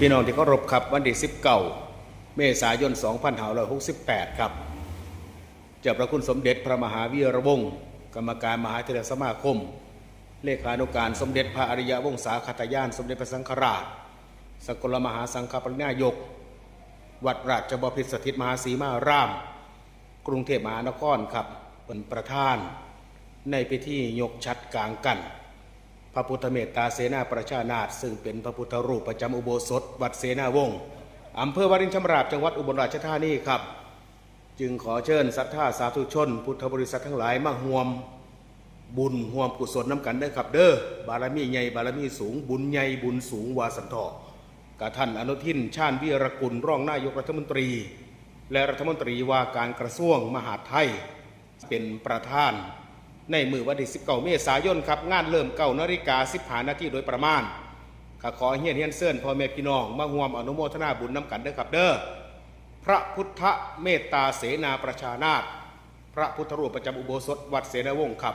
พี่น้องที่เคารพครับวันที่19 เมษายน 2568 ครับ เจ้าพระคุณสมเด็จพระมหาวีระวงศ์กรรมการมหาเถรสมาคม เลขานุการสมเด็จพระอริยวงศาคตยาน สมเด็จพระสังฆราช สกลมหาสังฆปรินายก วัดราชบพิตรสถิตมหาสีมาราม กรุงเทพมหานครครับเป็นประธาน ในพิธียกชัดกลางกัน พระพุทธเมตตาเสนาประชานาถซึ่งเป็นพระพุทธรูปประจำอุโบสถ วัดเสนาวงศ์อำเภอวารินชำราบจังหวัดอุบลราชธานีครับ จึงขอเชิญศรัทธาสาธุชน พุทธบริษัททั้งหลายมาห่วมบุญห่วมกุศลน้ำกันได้อครับ เด้อบารมีใหญ่บารมีสูง บุญใหญ่บุญสูงวาสันทอกระท่านอนุทิน ชาญวีรกุลรองนายกรัฐมนตรี และรัฐมนตรีว่าการกระทรวงมหาดไทย เป็นประธาน ในมือวันที่19เมษายนครับงานเริ่มเก่านาฬิกา15นาทีโดยประมาณข้าขอเฮียนเฮียนเซินพ่อแม่พี่น้องมาห่วมอนุโมทนาบุญน้ำกันเด้อครับเด้อพระพุทธเมตตาเสนาประชานาตพระพุทธรูปประจำอุโบสถวัดเสนาวงศ์ครับ